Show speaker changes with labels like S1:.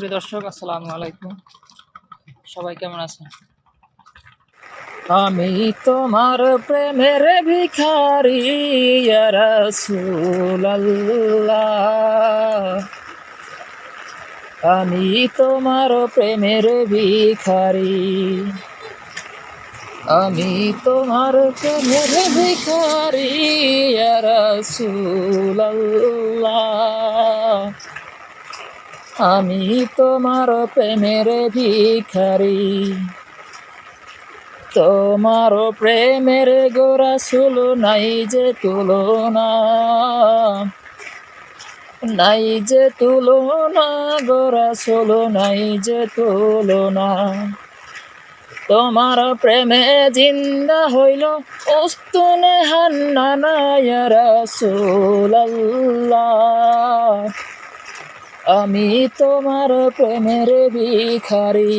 S1: প্রিয় দর্শক, আসসালামু আলাইকুম। সবাই কেমন আছেন? আমি তোমার প্রেমের ভিখারি আমি তোমার প্রেমের ভিখারি। আমি তোমার প্রেমের ভিখারি রাসূলুল্লাহ। আমি তোমার প্রেমের ভিখারি। তোমার প্রেমের গোরা ছিল নাই যে তুলনা। নাই যে তুলনা গোরা ছিল নাই যে তুলনা। তোমার প্রেমে জিন্দা হইল উস্তুন হান্নানা ইয়া রাসূলুল্লাহ। আমি তোমার প্রেমের ভিখারি।